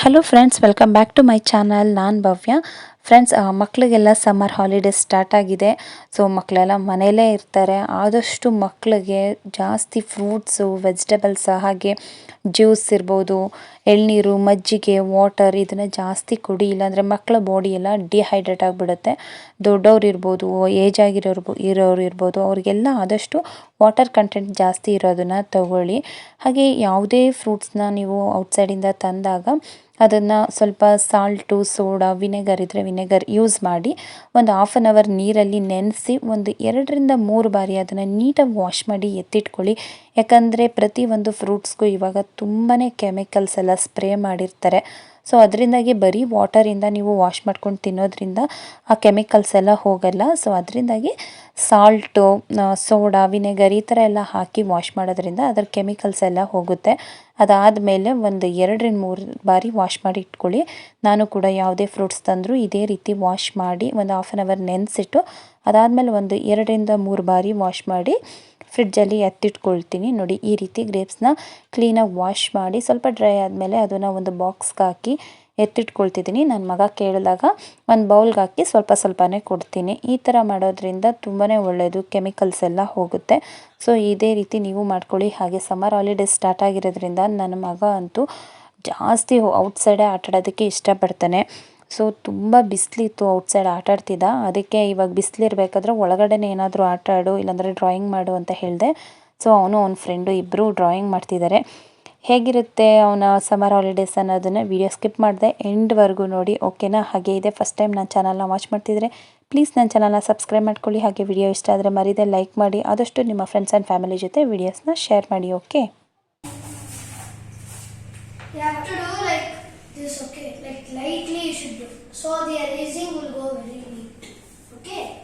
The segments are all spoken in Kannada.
hello friends welcome back to my channel ನಾನು ಭವ್ಯ Friends ಮಕ್ಕಳಿಗೆಲ್ಲ ಸಮ್ಮರ್ ಹಾಲಿಡೇಸ್ ಸ್ಟಾರ್ಟ್ ಆಗಿದೆ. ಸೊ ಮಕ್ಕಳೆಲ್ಲ ಮನೆಯಲ್ಲೇ ಇರ್ತಾರೆ. ಆದಷ್ಟು ಮಕ್ಕಳಿಗೆ ಜಾಸ್ತಿ ಫ್ರೂಟ್ಸು ವೆಜಿಟೇಬಲ್ಸ್ ಹಾಗೆ ಜ್ಯೂಸ್ ಇರ್ಬೋದು, ಎಳ್ನೀರು, ಮಜ್ಜಿಗೆ ವಾಟರ್ ಇದನ್ನು ಜಾಸ್ತಿ ಕೊಡಿ. ಇಲ್ಲಾಂದರೆ ಮಕ್ಕಳ ಬಾಡಿ ಎಲ್ಲ ಡಿಹೈಡ್ರೇಟ್ ಆಗಿಬಿಡುತ್ತೆ. ದೊಡ್ಡವ್ರು ಇರ್ಬೋದು ಏಜ್ ಆಗಿರೋರು, ಇರೋರು ಇರ್ಬೋದು, ಅವರಿಗೆಲ್ಲ ಆದಷ್ಟು ವಾಟರ್ ಕಂಟೆಂಟ್ ಜಾಸ್ತಿ ಇರೋದನ್ನು ತಗೊಳ್ಳಿ. ಹಾಗೆ ಯಾವುದೇ ಫ್ರೂಟ್ಸ್ನ ನೀವು ಔಟ್ಸೈಡಿಂದ ತಂದಾಗ ಅದನ್ನು ಸ್ವಲ್ಪ ಸಾಲ್ಟು ಸೋಡಾ ವಿನೆಗರ್ ಇದ್ದರೆ ವಿನೆಗರ್ ಯೂಸ್ ಮಾಡಿ ಒಂದು ಹಾಫ್ ಆನ್ ಅವರ್ ನೀರಲ್ಲಿ ನೆನೆಸಿ ಒಂದು ಎರಡರಿಂದ ಮೂರು ಬಾರಿ ಅದನ್ನು ನೀಟಾಗಿ ವಾಶ್ ಮಾಡಿ ಎತ್ತಿಟ್ಕೊಳ್ಳಿ. ಯಾಕಂದರೆ ಪ್ರತಿಯೊಂದು ಫ್ರೂಟ್ಸ್ಗೂ ಇವಾಗ ತುಂಬಾ ಕೆಮಿಕಲ್ಸ್ ಎಲ್ಲ ಸ್ಪ್ರೇ ಮಾಡಿರ್ತಾರೆ. ಸೊ ಅದರಿಂದಾಗಿ ಬರೀ ವಾಟರಿಂದ ನೀವು ವಾಶ್ ಮಾಡ್ಕೊಂಡು ತಿನ್ನೋದ್ರಿಂದ ಆ ಕೆಮಿಕಲ್ಸ್ ಎಲ್ಲ ಹೋಗಲ್ಲ. ಸೊ ಅದರಿಂದಾಗಿ ಸಾಲ್ಟು ಸೋಡಾ ವಿನೆಗರ್ ಈ ಥರ ಎಲ್ಲ ಹಾಕಿ ವಾಶ್ ಮಾಡೋದ್ರಿಂದ ಅದರ ಕೆಮಿಕಲ್ಸ್ ಎಲ್ಲ ಹೋಗುತ್ತೆ. ಅದಾದಮೇಲೆ ಒಂದು ಎರಡರಿಂದ ಮೂರು ಬಾರಿ ವಾಶ್ ಮಾಡಿ ಇಟ್ಕೊಳ್ಳಿ. ನಾನು ಕೂಡ ಯಾವುದೇ ಫ್ರೂಟ್ಸ್ ತಂದರೂ ಇದೇ ರೀತಿ ವಾಶ್ ಮಾಡಿ ಒಂದು ಹಾಫ್ ಆನ್ ಅವರ್ ನೆನೆಸಿಟ್ಟು ಅದಾದಮೇಲೆ ಒಂದು ಎರಡರಿಂದ ಮೂರು ಬಾರಿ ವಾಶ್ ಮಾಡಿ ಫ್ರಿಡ್ಜಲ್ಲಿ ಎತ್ತಿಟ್ಕೊಳ್ತೀನಿ. ನೋಡಿ, ಈ ರೀತಿ ಗ್ರೇಪ್ಸ್ನ ಕ್ಲೀನಾಗಿ ವಾಶ್ ಮಾಡಿ, ಸ್ವಲ್ಪ ಡ್ರೈ ಆದಮೇಲೆ ಅದನ್ನು ಒಂದು ಬಾಕ್ಸ್ಗೆ ಹಾಕಿ ಎತ್ತಿಟ್ಕೊಳ್ತಿದ್ದೀನಿ. ನನ್ನ ಮಗ ಕೇಳಿದಾಗ ಒಂದು ಬೌಲ್ಗೆ ಹಾಕಿ ಸ್ವಲ್ಪ ಸ್ವಲ್ಪನೇ ಕೊಡ್ತೀನಿ. ಈ ಥರ ಮಾಡೋದ್ರಿಂದ ತುಂಬಾ ಒಳ್ಳೆಯದು ಕೆಮಿಕಲ್ಸ್ ಎಲ್ಲ ಹೋಗುತ್ತೆ. ಸೊ, ಇದೇ ರೀತಿ ನೀವು ಮಾಡ್ಕೊಳ್ಳಿ. ಹಾಗೆ ಸಮ್ಮರ್ ಹಾಲಿಡೇಸ್ ಸ್ಟಾರ್ಟ್ ಆಗಿರೋದ್ರಿಂದ ನನ್ನ ಮಗ ಅಂತೂ ಜಾಸ್ತಿ ಔಟ್ಸೈಡೇ ಆಟಾಡೋದಕ್ಕೆ ಇಷ್ಟಪಡ್ತಾನೆ. ಸೊ ತುಂಬ ಬಿಸಿಲಿತ್ತು ಔಟ್ಸೈಡ್ ಆಟ ಆಡ್ತಿದ್ದ. ಅದಕ್ಕೆ ಇವಾಗ ಬಿಸಿಲಿರ್ಬೇಕಾದ್ರೆ ಒಳಗಡೆನೇ ಏನಾದರೂ ಆಟ ಆಡು, ಇಲ್ಲಾಂದರೆ ಡ್ರಾಯಿಂಗ್ ಮಾಡು ಅಂತ ಹೇಳಿದೆ. ಸೊ ಅವನು ಅವನ ಫ್ರೆಂಡು ಇಬ್ಬರು ಡ್ರಾಯಿಂಗ್ ಮಾಡ್ತಿದ್ದಾರೆ ಹೇಗಿರುತ್ತೆ ಅವನ ಸಮರ್ ಹಾಲಿಡೇಸ್ ಅನ್ನೋದನ್ನು ವಿಡಿಯೋ ಸ್ಕಿಪ್ ಮಾಡಿದೆ. ಎಂಡ್ವರೆಗೂ ನೋಡಿ ಓಕೆನಾ ಹಾಗೆ ಇದೆ. ಫಸ್ಟ್ ಟೈಮ್ ನನ್ನ ಚಾನಲ್ನ ವಾಚ್ ಮಾಡ್ತಿದ್ರೆ ಪ್ಲೀಸ್ ನನ್ನ ಚಾನಲ್ನ ಸಬ್ಸ್ಕ್ರೈಬ್ ಮಾಡ್ಕೊಳ್ಳಿ. ಹಾಗೆ ವಿಡಿಯೋ ಇಷ್ಟ ಆದರೆ ಮರೀದೆ ಲೈಕ್ ಮಾಡಿ. ಆದಷ್ಟು ನಿಮ್ಮ ಫ್ರೆಂಡ್ಸ್ ಆ್ಯಂಡ್ ಫ್ಯಾಮಿಲಿ ಜೊತೆ ವೀಡಿಯೋಸ್ನ ಶೇರ್ ಮಾಡಿ okay So the erasing will go very neat. Okay?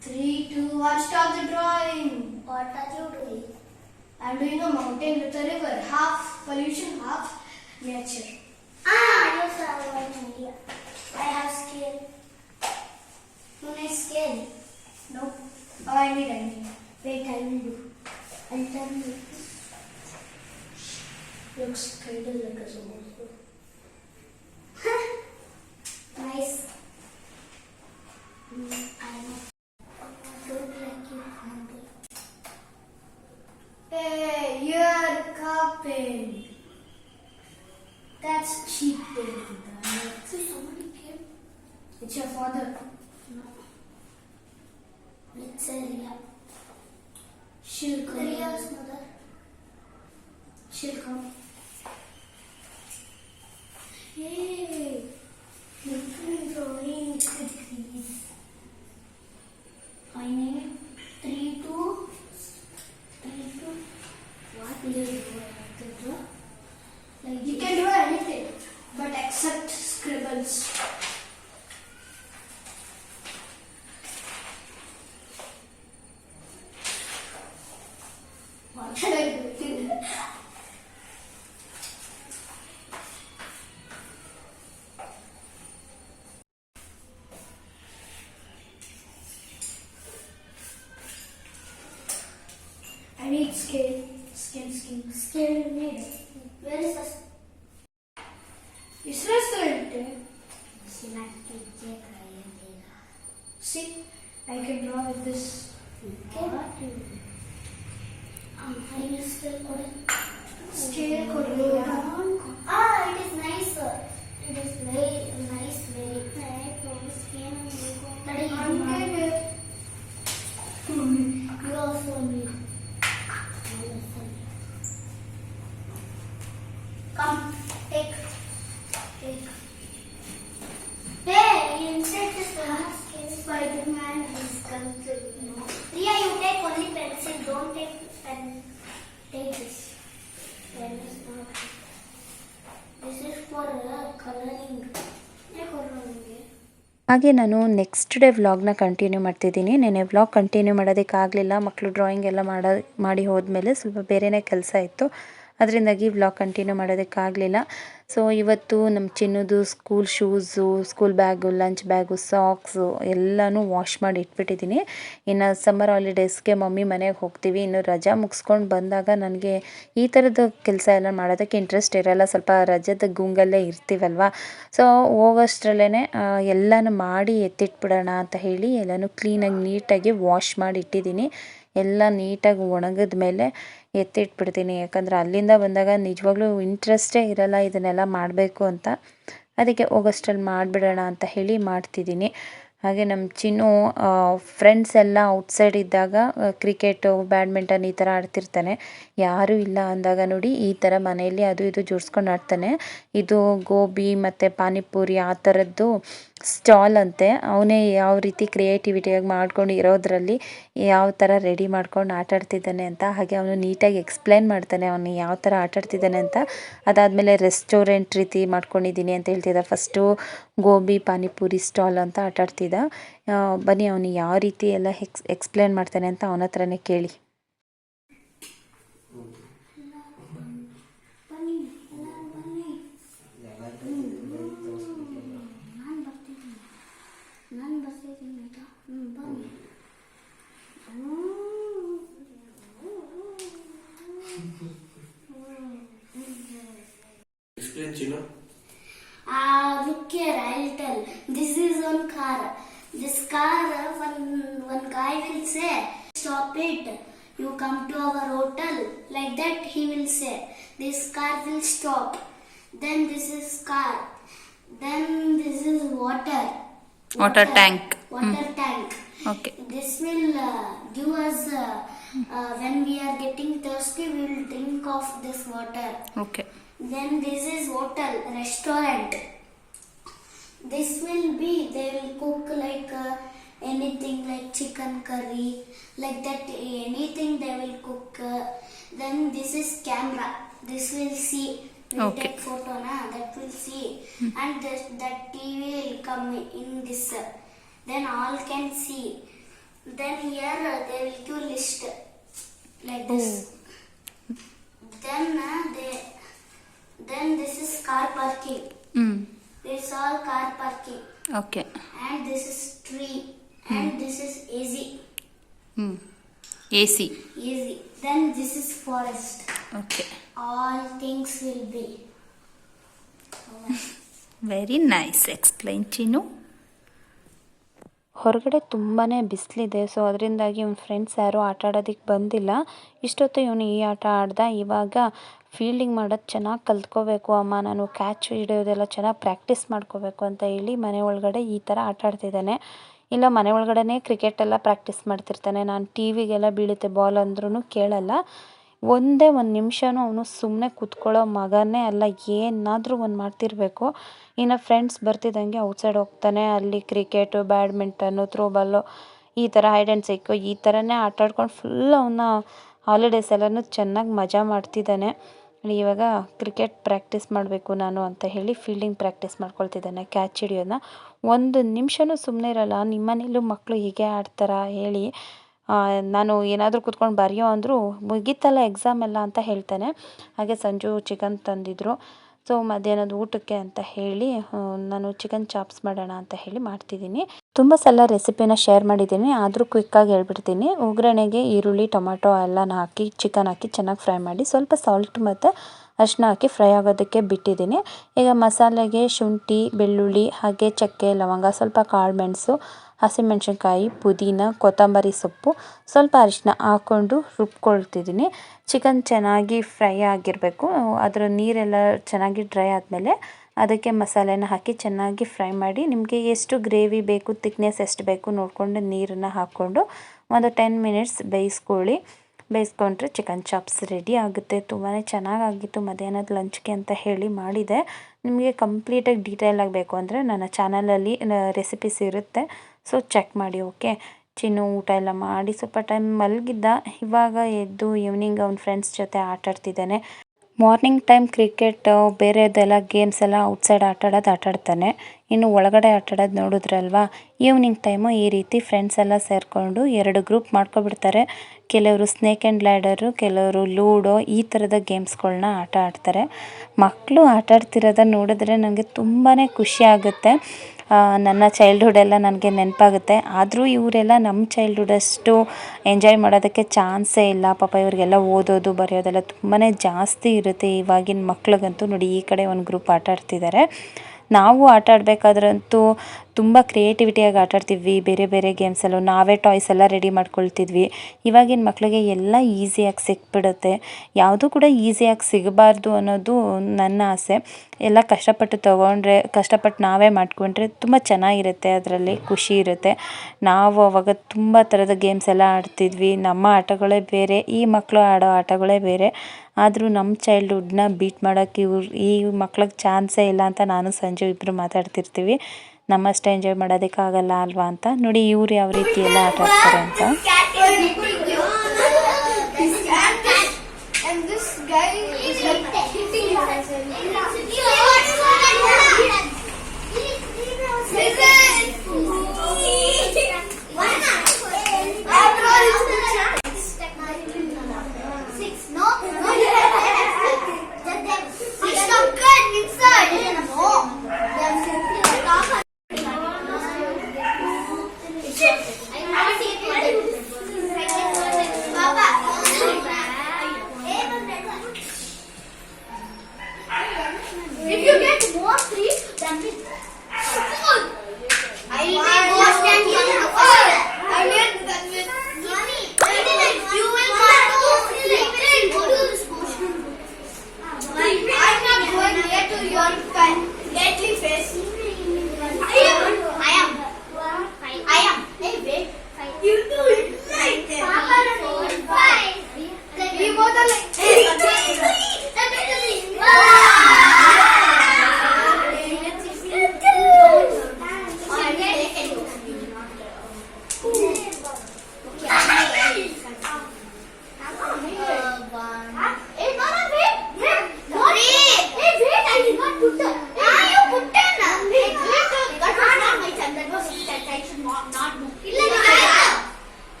Three, two, one, stop the drawing. What are you doing? I'm doing a mountain with a river. Half pollution, half nature. Ah, yes, I have an idea. I have scale. You need scale. Nope. Oh, I need idea. Wait, I will do. I'll tell you. Looks kind of like a samosa. Nice. Mm, I. Don't Skin, skin, skin, skin, skin made. Where is us? Is restaurant? See, I can draw with this. Okay. I'm going to Scale, scale, scale. ಹಾಗೆ ನಾನು ನೆಕ್ಸ್ಟ್ ಡೇ ವ್ಲಾಗ್ನ ಕಂಟಿನ್ಯೂ ಮಾಡ್ತಿದ್ದೀನಿ. ನೆನೆ ವ್ಲಾಗ್ ಕಂಟಿನ್ಯೂ ಮಾಡೋದಕ್ಕಾಗಲಿಲ್ಲ. ಮಕ್ಕಳು ಡ್ರಾಯಿಂಗ್ ಎಲ್ಲ ಮಾಡೋ, ಮಾಡಿ ಹೋದ್ಮೇಲೆ ಸ್ವಲ್ಪ ಬೇರೆಯೇ ಕೆಲಸ ಇತ್ತು. ಅದರಿಂದಾಗಿ ವ್ಲಾಗ್ ಕಂಟಿನ್ಯೂ ಮಾಡೋದಕ್ಕಾಗಲಿಲ್ಲ. ಸೊ ಇವತ್ತು ನಮ್ಮ ಚಿನ್ನದು school shoes school bag lunch bag socks ಎಲ್ಲನೂ ವಾಶ್ ಮಾಡಿ ಇಟ್ಬಿಟ್ಟಿದ್ದೀನಿ. ಇನ್ನು ಸಮ್ಮರ್ ಹಾಲಿಡೇಸ್ಗೆ ಮಮ್ಮಿ ಮನೆಗೆ ಹೋಗ್ತೀವಿ. ಇನ್ನು ರಜಾ ಮುಗಿಸ್ಕೊಂಡು ಬಂದಾಗ ನನಗೆ ಈ ಥರದ ಕೆಲಸ ಎಲ್ಲ ಮಾಡೋದಕ್ಕೆ ಇಂಟ್ರೆಸ್ಟ್ ಇರಲ್ಲ. ಸ್ವಲ್ಪ ರಜದ ಗುಂಗಲ್ಲೇ ಇರ್ತೀವಲ್ವ? ಸೊ ಹೋಗೋಷ್ಟರಲ್ಲೇ ಎಲ್ಲನೂ ಮಾಡಿ ಎತ್ತಿಟ್ಬಿಡೋಣ ಅಂತ ಹೇಳಿ ಎಲ್ಲನೂ ಕ್ಲೀನಾಗಿ ನೀಟಾಗಿ ವಾಶ್ ಮಾಡಿ ಇಟ್ಟಿದ್ದೀನಿ. ಎಲ್ಲ ನೀಟಾಗಿ ಒಣಗಿದ ಮೇಲೆ ಎತ್ತಿಟ್ಬಿಡ್ತೀನಿ. ಯಾಕಂದರೆ ಅಲ್ಲಿಂದ ಬಂದಾಗ ನಿಜವಾಗ್ಲೂ ಇಂಟ್ರೆಸ್ಟೇ ಇರಲ್ಲ ಇದನ್ನೆಲ್ಲ ಮಾಡಬೇಕು ಅಂತ. ಅದಕ್ಕೆ ಆಗಸ್ಟಲ್ಲಿ ಮಾಡಿಬಿಡೋಣ ಅಂತ ಹೇಳಿ ಮಾಡ್ತಿದ್ದೀನಿ. ಹಾಗೆ ನಮ್ಮ ಚಿನ್ನು ಫ್ರೆಂಡ್ಸ್ ಎಲ್ಲ ಔಟ್ಸೈಡ್ ಇದ್ದಾಗ ಕ್ರಿಕೆಟು ಬ್ಯಾಡ್ಮಿಂಟನ್ ಈ ಥರ ಆಡ್ತಿರ್ತಾನೆ. ಯಾರೂ ಇಲ್ಲ ಅಂದಾಗ ನೋಡಿ ಈ ಥರ ಮನೆಯಲ್ಲಿ ಅದು ಇದು ಜೋಡಿಸ್ಕೊಂಡು ಆಡ್ತಾನೆ. ಇದು ಗೋಬಿ ಮತ್ತು ಪಾನಿಪುರಿ ಆ ಥರದ್ದು ಸ್ಟಾಲ್ ಅಂತೆ. ಅವನೇ ಯಾವ ರೀತಿ ಕ್ರಿಯೇಟಿವಿಟಿಯಾಗಿ ಮಾಡ್ಕೊಂಡು ಇರೋದ್ರಲ್ಲಿ ಯಾವ ಥರ ರೆಡಿ ಮಾಡ್ಕೊಂಡು ಆಟಾಡ್ತಿದ್ದಾನೆ ಅಂತ, ಹಾಗೆ ಅವನು ನೀಟಾಗಿ ಎಕ್ಸ್ಪ್ಲೇನ್ ಮಾಡ್ತಾನೆ ಅವನು ಯಾವ ಥರ ಆಟಾಡ್ತಿದ್ದಾನೆ ಅಂತ. ಅದಾದಮೇಲೆ ರೆಸ್ಟೋರೆಂಟ್ ರೀತಿ ಮಾಡ್ಕೊಂಡಿದ್ದೀನಿ ಅಂತ ಹೇಳ್ತಿದ್ದ. ಫಸ್ಟು ಗೋಬಿ, ಪಾನಿಪುರಿ ಸ್ಟಾಲ್ ಅಂತ ಆಟಾಡ್ತಿದ್ದ ಬನ್ನಿ, ಅವನು ಯಾವ ರೀತಿ ಎಲ್ಲ ಎಕ್ಸ್ ಎಕ್ಸ್ಪ್ಲೇನ್ ಮಾಡ್ತಾನೆ ಅಂತ ಅವನ ಹತ್ರನೇ ಕೇಳಿ. Ah, look here, I'll tell. This is one car. This car, one, one guy will say, stop it. You come to our hotel. Like that, he will say, this car will stop. Then this is car. Then this is water. Water, water tank. Water mm. tank. Okay. This will uh, give us, uh, uh, when we are getting thirsty, we will drink of this water. Okay. Then this is hotel, restaurant. This will be, they will cook like uh, anything like chicken curry, like that, anything they will cook. Uh, then this is camera. This will see. Okay. take photo, na? that will see. And this, that TV will come in this. uh, then all can see. Then here uh, they will give list like this. Then uh, they then this is car parking. Mm. It's all car parking. Okay. And this is tree. Hmm. And this is AC. Mm. AC. Easy. Then this is forest. Okay. All things will be. Very nice. Explain, Chinu. ಹೊರಗಡೆ ತುಂಬಾ ಬಿಸಿಲಿದೆ. ಸೊ ಅದರಿಂದಾಗಿ ಇವ್ನ ಫ್ರೆಂಡ್ಸ್ ಯಾರೂ ಆಟ ಆಡೋದಕ್ಕೆ ಬಂದಿಲ್ಲ. ಇಷ್ಟೊತ್ತು ಇವನು ಈ ಆಟ ಆಡ್ದ. ಇವಾಗ ಫೀಲ್ಡಿಂಗ್ ಮಾಡೋದು ಚೆನ್ನಾಗಿ ಕಲ್ತ್ಕೋಬೇಕು. ಅಮ್ಮ, ನಾನು ಕ್ಯಾಚ್ ಹಿಡಿಯೋದೆಲ್ಲ ಚೆನ್ನಾಗಿ ಪ್ರಾಕ್ಟೀಸ್ ಮಾಡ್ಕೋಬೇಕು ಅಂತ ಹೇಳಿ ಮನೆ ಒಳಗಡೆ ಈ ಥರ ಆಟ ಆಡ್ತಿದ್ದಾನೆ. ಇಲ್ಲ, ಮನೆ ಒಳಗಡೆನೇ ಕ್ರಿಕೆಟ್ ಎಲ್ಲ ಪ್ರಾಕ್ಟೀಸ್ ಮಾಡ್ತಿರ್ತಾನೆ. ನಾನು ಟಿ ವಿಗೆಲ್ಲ ಬೀಳುತ್ತೆ ಬಾಲ್ ಅಂದ್ರೂ ಕೇಳಲ್ಲ. ಒಂದೇ ಒಂದು ನಿಮಿಷನೂ ಅವನು ಸುಮ್ಮನೆ ಕೂತ್ಕೊಳ್ಳೋ ಮಗನೇ ಅಲ್ಲ, ಏನಾದರೂ ಒಂದು ಮಾಡ್ತಿರಬೇಕು. ಇನ್ನು ಫ್ರೆಂಡ್ಸ್ ಬರ್ತಿದ್ದಂಗೆ ಔಟ್ಸೈಡ್ ಹೋಗ್ತಾನೆ, ಅಲ್ಲಿ ಕ್ರಿಕೆಟು ಬ್ಯಾಡ್ಮಿಂಟನ್ನು ತ್ರೋಬಾಲು ಈ ಥರ ಹೈಡ್ ಆ್ಯಂಡ್ ಸೀಕು ಈ ಥರನೇ ಆಟ ಆಡ್ಕೊಂಡು ಫುಲ್ ಅವನ್ನ ಹಾಲಿಡೇಸ್ ಎಲ್ಲನೂ ಚೆನ್ನಾಗಿ ಮಜಾ ಮಾಡ್ತಿದ್ದಾನೆ. ಇವಾಗ ಕ್ರಿಕೆಟ್ ಪ್ರಾಕ್ಟೀಸ್ ಮಾಡಬೇಕು ನಾನು ಅಂತ ಹೇಳಿ ಫೀಲ್ಡಿಂಗ್ ಪ್ರಾಕ್ಟೀಸ್ ಮಾಡ್ಕೊಳ್ತಿದ್ದಾನೆ ಕ್ಯಾಚ್ ಹಿಡಿಯೋದನ್ನ. ಒಂದು ನಿಮಿಷನೂ ಸುಮ್ಮನೆ ಇರಲ್ಲ, ನಿಮ್ಮನೇಲೂ ಮಕ್ಕಳು ಹೀಗೆ ಆಡ್ತಾರಾ ಹೇಳಿ ನಾನು ಏನಾದರೂ ಕೂತ್ಕೊಂಡು ಬರೆಯೋ ಅಂದರೂ ಮುಗೀತಲ್ಲ ಎಕ್ಸಾಮ್ ಎಲ್ಲ ಅಂತ ಹೇಳ್ತಾನೆ. ಹಾಗೆ ಸಂಜು ಚಿಕನ್ ತಂದಿದ್ರು. ಸೊ ಮಧ್ಯಾಹ್ನದ ಊಟಕ್ಕೆ ಅಂತ ಹೇಳಿ ನಾನು ಚಿಕನ್ ಚಾಪ್ಸ್ ಮಾಡೋಣ ಅಂತ ಹೇಳಿ ಮಾಡ್ತಿದ್ದೀನಿ. ತುಂಬ ಸಲ ರೆಸಿಪಿನ ಶೇರ್ ಮಾಡಿದ್ದೀನಿ. ಆದರೂ ಕ್ವಿಕ್ಕಾಗಿ ಹೇಳ್ಬಿಡ್ತೀನಿ. ಒಗ್ಗರಣೆಗೆ ಈರುಳ್ಳಿ, ಟೊಮೊಟೊ ಎಲ್ಲನ ಹಾಕಿ ಚಿಕನ್ ಹಾಕಿ ಚೆನ್ನಾಗಿ ಫ್ರೈ ಮಾಡಿ, ಸ್ವಲ್ಪ ಸಾಲ್ಟ್ ಮತ್ತು ಅರಿಶಿನ ಹಾಕಿ ಫ್ರೈ ಆಗೋದಕ್ಕೆ ಬಿಟ್ಟಿದ್ದೀನಿ. ಈಗ ಮಸಾಲೆಗೆ ಶುಂಠಿ, ಬೆಳ್ಳುಳ್ಳಿ, ಹಾಗೆ ಚಕ್ಕೆ, ಲವಂಗ, ಸ್ವಲ್ಪ ಕಾಳು ಮೆಣಸು ಹಸಿಮೆಣಸಿನ್ಕಾಯಿ, ಪುದೀನ, ಕೊತ್ತಂಬರಿ ಸೊಪ್ಪು ಸ್ವಲ್ಪ ಅರಿಶಿನ ಹಾಕ್ಕೊಂಡು ರುಬ್ಕೊಳ್ತಿದ್ದೀನಿ. ಚಿಕನ್ ಚೆನ್ನಾಗಿ ಫ್ರೈ ಆಗಿರಬೇಕು. ಅದರ ನೀರೆಲ್ಲ ಚೆನ್ನಾಗಿ ಡ್ರೈ ಆದಮೇಲೆ ಅದಕ್ಕೆ ಮಸಾಲೆನ ಹಾಕಿ ಚೆನ್ನಾಗಿ ಫ್ರೈ ಮಾಡಿ ನಿಮಗೆ ಎಷ್ಟು ಗ್ರೇವಿ ಬೇಕು ತಿಕ್ನೆಸ್ ಎಷ್ಟು ಬೇಕು ನೋಡಿಕೊಂಡು ನೀರನ್ನು ಹಾಕ್ಕೊಂಡು ಒಂದು ಟೆನ್ ಮಿನಿಟ್ಸ್ ಬೇಯಿಸ್ಕೊಳ್ಳಿ. ಬೇಯಿಸ್ಕೊಂಡ್ರೆ ಚಿಕನ್ ಚಾಪ್ಸ್ ರೆಡಿ ಆಗುತ್ತೆ. ತುಂಬಾ ಚೆನ್ನಾಗಾಗಿತ್ತು ಮಧ್ಯಾಹ್ನದ ಲಂಚ್ಗೆ ಅಂತ ಹೇಳಿ ಮಾಡಿದೆ. ನಿಮಗೆ ಕಂಪ್ಲೀಟಾಗಿ ಡೀಟೇಲ್ ಆಗಬೇಕು ಅಂದರೆ ನನ್ನ ಚಾನಲಲ್ಲಿ ರೆಸಿಪೀಸ್ ಇರುತ್ತೆ. ಸೊ ಚೆಕ್ ಮಾಡಿ ಓಕೆ ಚಿನ್ನು ಊಟ ಎಲ್ಲ ಮಾಡಿ, ಸ್ವಲ್ಪ ಟೈಮ್ ಮಲಗಿದ್ದ, ಇವಾಗ ಎದ್ದು ಈವ್ನಿಂಗ್ ಅವ್ನ ಫ್ರೆಂಡ್ಸ್ ಜೊತೆ ಆಟಾಡ್ತಿದ್ದಾನೆ ಮಾರ್ನಿಂಗ್ ಟೈಮ್ ಕ್ರಿಕೆಟ್ ಬೇರೆದೆಲ್ಲ ಗೇಮ್ಸ್ ಎಲ್ಲ ಔಟ್ಸೈಡ್ ಆಟಾಡೋದು ಆಟಾಡ್ತಾನೆ. ಇನ್ನು ಒಳಗಡೆ ಆಟ ಆಡೋದು ನೋಡಿದ್ರಲ್ವಾ? ಈವ್ನಿಂಗ್ ಟೈಮು ಈ ರೀತಿ ಫ್ರೆಂಡ್ಸ್ ಎಲ್ಲ ಸೇರಿಕೊಂಡು ಎರಡು ಗ್ರೂಪ್ ಮಾಡ್ಕೊಬಿಡ್ತಾರೆ. ಕೆಲವರು ಸ್ನೇಕ್ ಆ್ಯಂಡ್ ಲ್ಯಾಡರು ಕೆಲವರು ಲೂಡೋ ಈ ಥರದ ಗೇಮ್ಸ್ಗಳನ್ನ ಆಟ ಆಡ್ತಾರೆ. ಮಕ್ಕಳು ಆಟ ಆಡ್ತಿರೋದನ್ನ ನೋಡಿದ್ರೆ ನನಗೆ ತುಂಬಾ ಖುಷಿ ಆಗುತ್ತೆ. ನನ್ನ ಚೈಲ್ಡ್ಹುಡ್ ಎಲ್ಲ ನನಗೆ ನೆನಪಾಗುತ್ತೆ. ಆದರೂ ಇವರೆಲ್ಲ ನಮ್ಮ ಚೈಲ್ಡ್ಹುಡ್ ಅಷ್ಟು ಎಂಜಾಯ್ ಮಾಡೋದಕ್ಕೆ ಚಾನ್ಸೇ ಇಲ್ಲ. ಪಾಪ ಇವರಿಗೆಲ್ಲ ಓದೋದು, ಬರೆಯೋದೆಲ್ಲ ತುಂಬಾ ಜಾಸ್ತಿ ಇರುತ್ತೆ. ಇವಾಗಿನ ಮಕ್ಳಿಗಂತೂ ನೋಡಿ ಈ ಕಡೆ ಒಂದು ಗ್ರೂಪ್ ಆಟ ಆಡ್ತಿದ್ದಾರೆ ನಾವು ಆಟ ಆಡಬೇಕಾದ್ರಂತೂ ತುಂಬ ಕ್ರಿಯೇಟಿವಿಟಿಯಾಗಿ ಆಟ ಆಡ್ತಿದ್ವಿ. ಬೇರೆ ಬೇರೆ ಗೇಮ್ಸಲ್ಲೂ ನಾವೇ ಟಾಯ್ಸ್ ಎಲ್ಲ ರೆಡಿ ಮಾಡ್ಕೊಳ್ತಿದ್ವಿ. ಇವಾಗಿನ ಮಕ್ಕಳಿಗೆ ಎಲ್ಲ ಈಸಿಯಾಗಿ ಸಿಕ್ಬಿಡುತ್ತೆ. ಯಾವುದೂ ಕೂಡ ಈಸಿಯಾಗಿ ಸಿಗಬಾರ್ದು ಅನ್ನೋದು ನನ್ನ ಆಸೆ. ಎಲ್ಲ ಕಷ್ಟಪಟ್ಟು ತೊಗೊಂಡ್ರೆ, ಕಷ್ಟಪಟ್ಟು ನಾವೇ ಮಾಡಿಕೊಂಡ್ರೆ ತುಂಬ ಚೆನ್ನಾಗಿರುತ್ತೆ. ಅದರಲ್ಲಿ ಖುಷಿ ಇರುತ್ತೆ. ನಾವು ಅವಾಗ ತುಂಬ ಥರದ ಗೇಮ್ಸ್ ಎಲ್ಲ ಆಡ್ತಿದ್ವಿ. ನಮ್ಮ ಆಟಗಳೇ ಬೇರೆ, ಈ ಮಕ್ಕಳು ಆಡೋ ಆಟಗಳೇ ಬೇರೆ. ಆದರೂ ನಮ್ಮ ಚೈಲ್ಡ್ಹುಡ್ನ ಬೀಟ್ ಮಾಡೋಕ್ಕೆ ಇವ್ರು, ಈ ಮಕ್ಳಿಗೆ ಚಾನ್ಸೇ ಇಲ್ಲ ಅಂತ ನಾನು ಸಂಜೆ ಇಬ್ಬರು ಮಾತಾಡ್ತಿರ್ತೀವಿ. ನಮ್ಮಷ್ಟು ಎಂಜಾಯ್ ಮಾಡೋದಕ್ಕಾಗಲ್ಲ ಅಲ್ವಾ ಅಂತ. ನೋಡಿ ಇವ್ರು ಯಾವ ರೀತಿ ಎಲ್ಲ ಆಟ ಆಡ್ತಾರೆ ಅಂತ.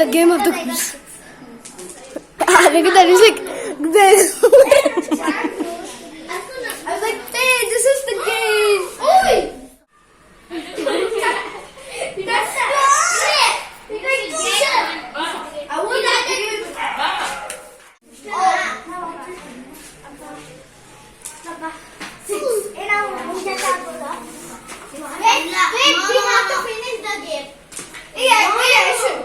The game of the. Ah, look at that. It's like. I was like, hey, this is the game. Oi! That's I want that game. Wait, wait, we have to finish the game. Yeah, yeah, I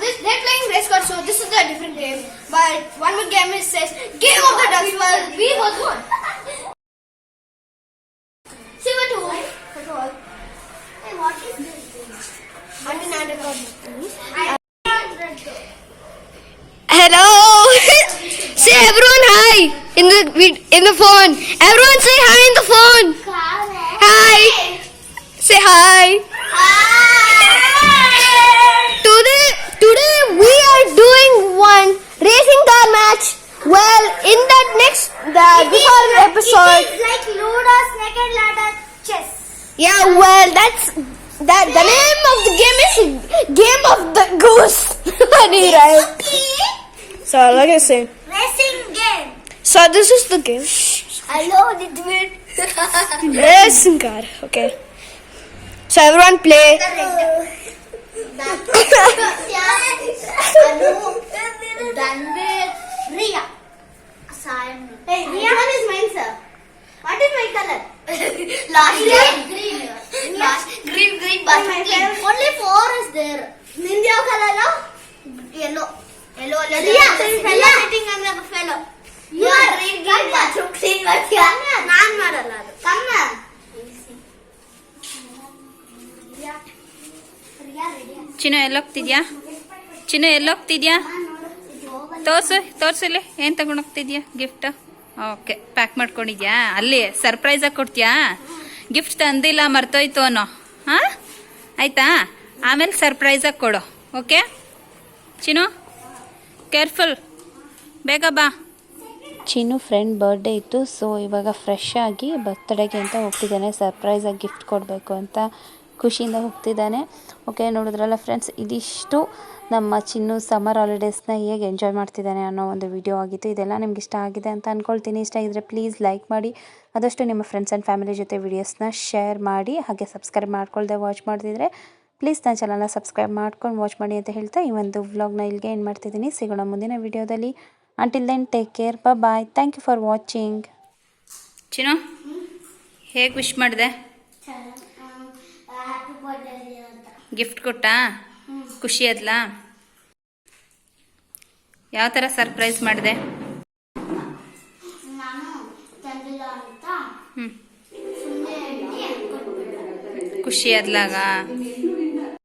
this they're playing race card, so this is a different game. But one more game is says game of the ducks. Well, we both won. See what to win. Hey, what is this? Undeniable. I Hello. Say everyone hi. in the in the phone. Everyone say hi in the phone. Hi. Say hi. Today, today we are doing one racing car match. Well, in that next, the before episode, It is like Ludo, Snake and Ladder, chess. yeah. Well, that's that. The name of the game is Game of the Goose. Funny, right? So, like I said, Racing game. so this is the game. Hello, did we? Racing car. Okay. So everyone play. Danvir, Ria. Simon. Hey, Ria is mine, sir. What is my color? Last green. Green. Last green, green. But only four is there. ನಿಂದ ಯಾವ colour yellow yellow Riya fellow sitting ಅಂದ್ರೆ fellow you are green green bathroom clean ಮಾಡ್ತೀಯಾ ನಾನ್ ಮಾಡಲ್ಲ ಅದು ಕಮ್ಮ ಚಿನ್ನು ಎಲ್ಲೋಗ್ತಿದ್ಯಾ? ಚಿನ್ನು ಎಲ್ಲೋಗ್ತಿದ್ಯಾ? ತೋರ್ಸು ತೋರ್ಸಲಿ ಏನು ತಗೊಂಡೋಗ್ತಿದ್ಯಾ? ಗಿಫ್ಟ್ ಓಕೆ ಪ್ಯಾಕ್ ಮಾಡ್ಕೊಂಡಿದ್ಯಾ? ಅಲ್ಲಿ ಸರ್ಪ್ರೈಸಾಗಿ ಕೊಡ್ತೀಯಾ? ಗಿಫ್ಟ್ ತಂದಿಲ್ಲ, ಮರ್ತೋಯ್ತು ಅನ್ನೋ. ಹಾಂ? ಆಯ್ತಾ? ಆಮೇಲೆ ಸರ್ಪ್ರೈಸಾಗಿ ಕೊಡು. ಓಕೆ ಚಿನ್ನು ಕೇರ್ಫುಲ್ ಬೇಗ ಬಾ. ಚಿನ್ನು ಫ್ರೆಂಡ್ ಬರ್ಡೇ ಇತ್ತು ಸೊ ಇವಾಗ ಫ್ರೆಶ್ ಆಗಿ ಬರ್ತ್ಡೇಗೆ ಅಂತ ಹೋಗ್ತಿದ್ದಾನೆ. ಸರ್ಪ್ರೈಸಾಗಿ ಗಿಫ್ಟ್ ಕೊಡಬೇಕು ಅಂತ ಖುಷಿಯಿಂದ ಹೋಗ್ತಿದ್ದಾನೆ. ಓಕೆ ನೋಡಿದ್ರಲ್ಲ ಫ್ರೆಂಡ್ಸ್ ಇದಿಷ್ಟು ನಮ್ಮ ಚಿನ್ನು ಸಮ್ಮರ್ ಹಾಲಿಡೇಸ್ನ ಹೇಗೆ ಎಂಜಾಯ್ ಮಾಡ್ತಿದ್ದಾನೆ ಅನ್ನೋ ಒಂದು ವಿಡಿಯೋ ಆಗಿತ್ತು. ಇದೆಲ್ಲ ನಿಮ್ಗೆ ಇಷ್ಟ ಆಗಿದೆ ಅಂತ ಅಂದ್ಕೊಳ್ತೀನಿ ಇಷ್ಟ ಆಗಿದ್ರೆ ಪ್ಲೀಸ್ ಲೈಕ್ ಮಾಡಿ. ಆದಷ್ಟು ನಿಮ್ಮ ಫ್ರೆಂಡ್ಸ್ ಆ್ಯಂಡ್ ಫ್ಯಾಮಿಲಿ ಜೊತೆ ವೀಡಿಯೋಸ್ನ ಶೇರ್ ಮಾಡಿ. ಹಾಗೆ ಸಬ್ಸ್ಕ್ರೈಬ್ ಮಾಡ್ಕೊಳ್ದೆ ವಾಚ್ ಮಾಡ್ತಿದ್ರೆ ಪ್ಲೀಸ್ ನನ್ನ ಚಾನಲ್ನ ಸಬ್ಸ್ಕ್ರೈಬ್ ಮಾಡ್ಕೊಂಡು ವಾಚ್ ಮಾಡಿ ಅಂತ ಹೇಳ್ತಾ ಈ ಒಂದು ವ್ಲಾಗ್ನ ಇಲ್ಲಿಗೆ ಏನು ಮಾಡ್ತಿದ್ದೀನಿ. ಸಿಗೋಣ ಮುಂದಿನ ವಿಡಿಯೋದಲ್ಲಿ ಅಂಟಿಲ್ ದೆನ್ ಟೇಕ್ ಕೇರ್ ಬ bye thank you for watching Chinnu ಹೇಗೆ ವಿಶ್ ಮಾಡಿದೆ? ಗಿಫ್ಟ್ ಕೊಟ್ಟಾ? ಖುಷಿ ಆದ್ಲಾ? ಯಾವ ಥರ ಸರ್ಪ್ರೈಸ್ ಮಾಡಿದೆ? ಖುಷಿ ಆದ್ಲಾಗ